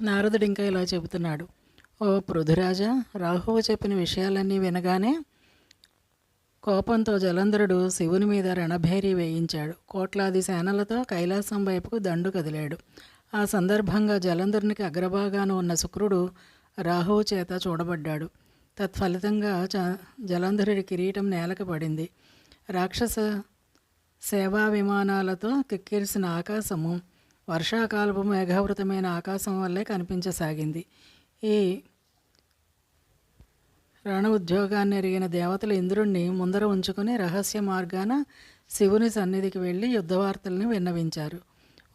నారదుడు ఇంకా ఇలా చెబుతున్నాడు. ఓ పృథురాజా రాహువు చెప్పిన విషయాలన్నీ వినగానే కోపంతో జలంధరుడు శివుని మీద రణభేరి వేయించాడు. కోట్లాది సేనలతో కైలాసం వైపుకు దండు కదిలాడు. ఆ సందర్భంగా జలంధరునికి అగ్రభాగాన ఉన్న శుక్రుడు రాహువు చేత చూడబడ్డాడు. తత్ఫలితంగా చ జలంధరుడి కిరీటం నేలకు పడింది. రాక్షస సేవా విమానాలతో కిక్కిరిసిన ఆకాశము వర్షాకాలపు మేఘావృతమైన ఆకాశం వల్లే కనిపించసాగింది. ఈ రణ ఉద్యోగాన్ని ఎరిగిన దేవతలు ఇంద్రుణ్ణి ముందర ఉంచుకుని రహస్య మార్గాన శివుని సన్నిధికి వెళ్ళి యుద్ధవార్తల్ని విన్నవించారు.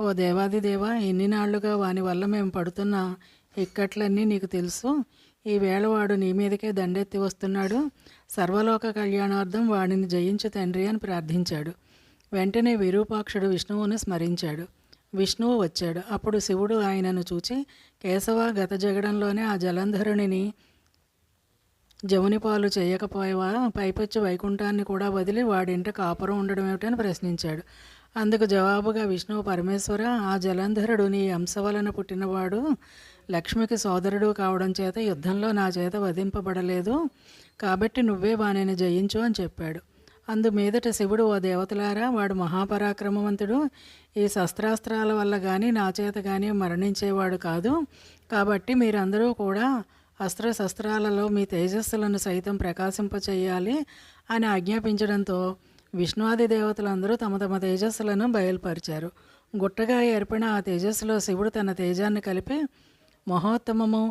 ఓ దేవాది దేవ ఎన్ని నాళ్ళుగా వాని వల్ల మేము పడుతున్న ఇక్కట్లన్నీ నీకు తెలుసు. ఈ వేళవాడు నీ మీదకే దండెత్తి వస్తున్నాడు. సర్వలోక కళ్యాణార్థం వాడిని జయించు తండ్రి అని ప్రార్థించాడు. వెంటనే విరూపాక్షుడు విష్ణువుని స్మరించాడు. విష్ణువు వచ్చాడు. అప్పుడు శివుడు ఆయనను చూచి కేశవ గత జగడంలోనే ఆ జలంధరునిని జముని పాలు చేయకపోయేవా? పైపొచ్చి వైకుంఠాన్ని కూడా వదిలి వాడింట కాపురం ఉండడం ఏమిటని ప్రశ్నించాడు. అందుకు జవాబుగా విష్ణువు పరమేశ్వర ఆ జలంధరుడు నీ అంశ వలన పుట్టినవాడు. లక్ష్మికి సోదరుడు కావడం చేత యుద్ధంలో నా చేత వధింపబడలేదు. కాబట్టి నువ్వే వాణిని జయించు అని చెప్పాడు. అందుమీదట శివుడు ఓ దేవతలారా వాడు మహాపరాక్రమవంతుడు. ఈ శస్త్రాస్త్రాల వల్ల కానీ నా చేత కానీ మరణించేవాడు కాదు. కాబట్టి మీరందరూ కూడా అస్త్ర శస్త్రాలలో మీ తేజస్సులను సైతం ప్రకాశింపచేయాలి అని ఆజ్ఞాపించడంతో విష్ణువాది దేవతలందరూ తమ తమ తేజస్సులను బయలుపరిచారు. గుట్టగా ఏర్పడిన ఆ తేజస్సులో శివుడు తన తేజాన్ని కలిపి మహోత్తమము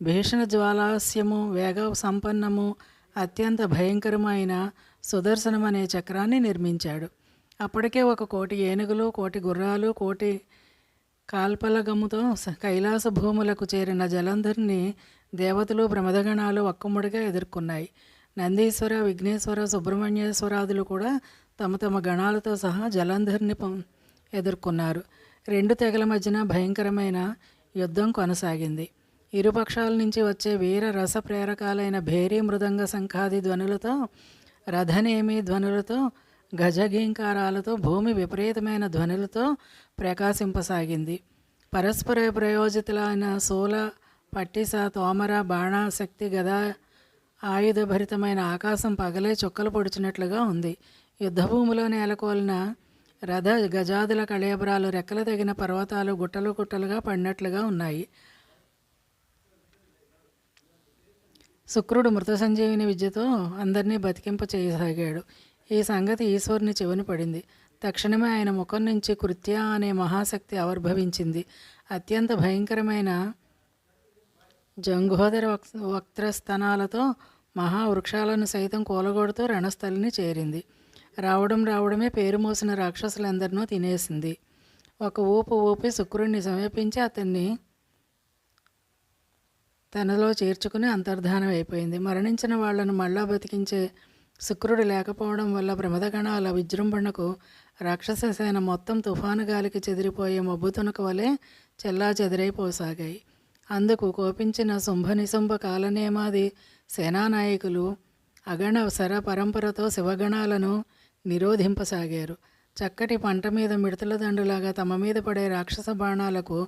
భీషణ జ్వాలాస్యము వేగ సంపన్నము అత్యంత భయంకరమైన సుదర్శనం అనే చక్రాన్ని నిర్మించాడు. అప్పటికే ఒక కోటి ఏనుగులు కోటి గుర్రాలు కోటి కాల్పలగముతో కైలాస భూములకు చేరిన జలంధర్ని దేవతలు ప్రమదగణాలు ఒక్కముడిగా ఎదుర్కొన్నాయి. నందీశ్వర విఘ్నేశ్వర సుబ్రహ్మణ్యేశ్వరాదులు కూడా తమ తమ గణాలతో సహా జలంధర్ని పం- ఎదుర్కొన్నారు. రెండు తెగల మధ్యన భయంకరమైన యుద్ధం కొనసాగింది. ఇరుపక్షాల నుంచి వచ్చే వీర రస ప్రేరకాలైన భేరీ మృదంగ శంఖాది ధ్వనులతో రథనేమి ధ్వనులతో గజగీంకారాలతో భూమి విపరీతమైన ధ్వనులతో ప్రకాశింపసాగింది. పరస్పర ప్రయోజితులైన శూల పట్టిస తోమర బాణాశక్తి గదా ఆయుధభరితమైన ఆకాశం పగలే చుక్కలు పొడిచినట్లుగా ఉంది. యుద్ధభూమిలో నేలకోలిన రథ గజాదుల కళేబరాలు రెక్కలు తగిన పర్వతాలు గుట్టలు గుట్టలుగా పడినట్లుగా ఉన్నాయి. శుక్రుడు మృత సంజీవిని విద్యతో అందరినీ బతికింప చేయసాగాడు ఈ సంగతి ఈశ్వరుని చెవిని పడింది. తక్షణమే ఆయన ముఖం నుంచి కృత్య అనే మహాశక్తి ఆవిర్భవించింది. అత్యంత భయంకరమైన జంగోదర వక్ వక్త్రస్తనాలతో మహావృక్షాలను సైతం కూలగొడుతూ రణస్థలిని చేరింది. రావడం రావడమే పేరు మోసిన రాక్షసులందరినూ తినేసింది. ఒక ఊపు ఊపి శుక్రుణ్ణి సమీపించి అతన్ని తనలో చేర్చుకుని అంతర్ధానం అయిపోయింది. మరణించిన వాళ్ళను మళ్ళా బతికించే శుక్రుడు లేకపోవడం వల్ల ప్రమదగణాల విజృంభణకు రాక్షస సేన మొత్తం తుఫాను గాలికి చెదిరిపోయే మబ్బుతునక వలె చెల్లా చెదిరైపోసాగాయి అందుకు కోపించిన శుంభనిశుంభ కాలనేమాది సేనానాయకులు అగణ శర పరంపరతో శివగణాలను నిరోధింపసాగారు. చక్కటి పంట మీద మిడతల దండులాగా తమ మీద పడే రాక్షస బాణాలకు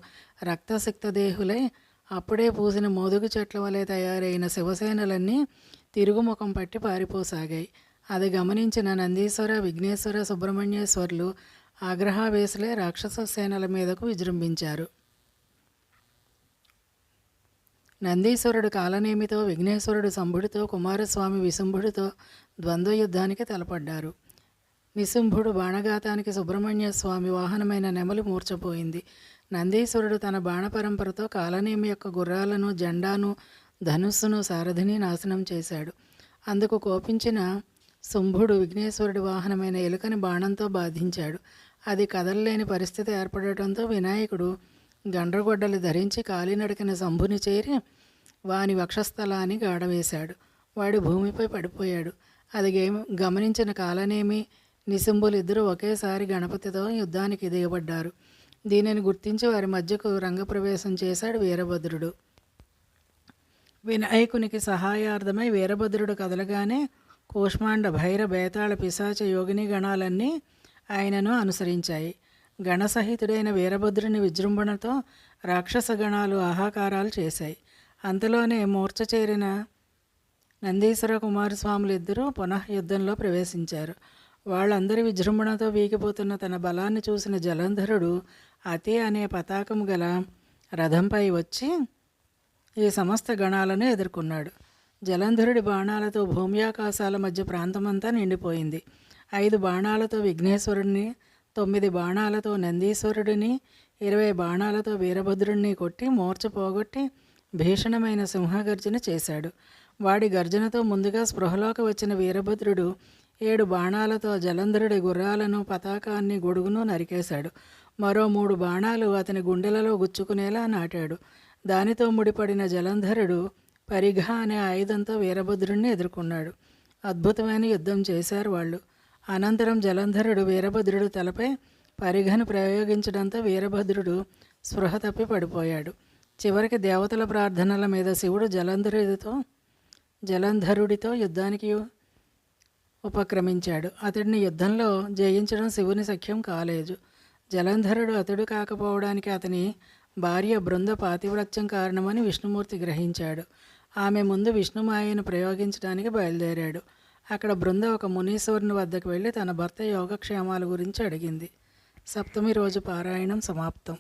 రక్తసిక్త దేహులై అప్పుడే పూసిన మోదుగు చెట్ల వలె తయారైన శివసేనలన్నీ తిరుగుముఖం పట్టి పారిపోసాగాయి. అది గమనించిన నందీశ్వర విఘ్నేశ్వర సుబ్రహ్మణ్యేశ్వర్లు ఆగ్రహావేశులే రాక్షస సేనల మీదకు విజృంభించారు. నందీశ్వరుడు కాలనేమితో విఘ్నేశ్వరుడు సంభుడితో కుమారస్వామి విశుంభుడితో ద్వంద్వ యుద్ధానికి తలపడ్డారు. నిశుంభుడు బాణఘాతానికి సుబ్రహ్మణ్య స్వామి వాహనమైన నెమలి మూర్చపోయింది. నందీశ్వరుడు తన బాణపరంపరతో కాలనేమి యొక్క గుర్రాలను జెండాను ధనుస్సును సారథిని నాశనం చేశాడు. అందుకు కోపించిన శుంభుడు విఘ్నేశ్వరుడి వాహనమైన ఎలుకని బాణంతో బాధించాడు. అది కదలలేని పరిస్థితి ఏర్పడటంతో వినాయకుడు గండ్రగొడ్డలు ధరించి కాలినడకిన శంభుని చేరి వాని వక్షస్థలాన్ని గాడవేశాడు. వాడు భూమిపై పడిపోయాడు. అది గమనించిన కాలనేమి నిశుంభులిద్దరూ ఒకేసారి గణపతితో యుద్ధానికి దిగబడ్డారు. దీనిని గుర్తించి వారి మధ్యకు రంగప్రవేశం చేశాడు వీరభద్రుడు. వినాయకునికి సహాయార్థమై వీరభద్రుడు కదలగానే కూష్మాండ భైర బేతాళ పిశాచ యోగిని గణాలన్నీ ఆయనను అనుసరించాయి. గణసహితుడైన వీరభద్రుని విజృంభణతో రాక్షస గణాలు ఆహాకారాలు చేశాయి. అంతలోనే మూర్ఛ చేరిన నందీశ్వర కుమారస్వాములు ఇద్దరూ పునః యుద్ధంలో ప్రవేశించారు. వాళ్ళందరి విజృంభణతో వీగిపోతున్న తన బలాన్ని చూసిన జలంధరుడు అతే అనే పతాకం గల రథంపై వచ్చి ఈ సమస్త గణాలను ఎదుర్కొన్నాడు. జలంధరుడి బాణాలతో భూమ్యాకాశాల మధ్య ప్రాంతమంతా నిండిపోయింది. ఐదు బాణాలతో విఘ్నేశ్వరుడిని తొమ్మిది బాణాలతో నందీశ్వరుడిని ఇరవై బాణాలతో వీరభద్రుడిని కొట్టి మోర్చ పోగొట్టి భీషణమైన సింహగర్జన చేశాడు. వాడి గర్జనతో ముందుగా స్పృహలోకి వచ్చిన వీరభద్రుడు ఏడు బాణాలతో జలంధరుడి గుర్రాలను పతాకాన్ని గొడుగును నరికేశాడు. మరో మూడు బాణాలు అతని గుండెలలో గుచ్చుకునేలా నాటాడు. దానితో ముడిపడిన జలంధరుడు పరిఘ అనే ఆయుధంతో వీరభద్రుడిని ఎదుర్కొన్నాడు. అద్భుతమైన యుద్ధం చేశారు వాళ్ళు. అనంతరం జలంధరుడు వీరభద్రుడు తలపై పరిఘను ప్రయోగించడంతో వీరభద్రుడు స్పృహ తప్పి పడిపోయాడు. చివరికి దేవతల ప్రార్థనల మీద శివుడు జలంధరుడితో జలంధరుడితో యుద్ధానికి ఉపక్రమించాడు. అతడిని యుద్ధంలో జయించడం శివుని సఖ్యం కాలేదు. జలంధరుడు అతడు కాకపోవడానికి అతని భార్య బృంద పాతివ్రత్యం కారణమని విష్ణుమూర్తి గ్రహించాడు. ఆమె ముందు విష్ణుమాయను ప్రయోగించడానికి బయలుదేరాడు. అక్కడ బృంద ఒక మునీశ్వరుని వద్దకు వెళ్ళి తన భర్త యోగక్షేమాల గురించి అడిగింది. సప్తమి రోజు పారాయణం సమాప్తం.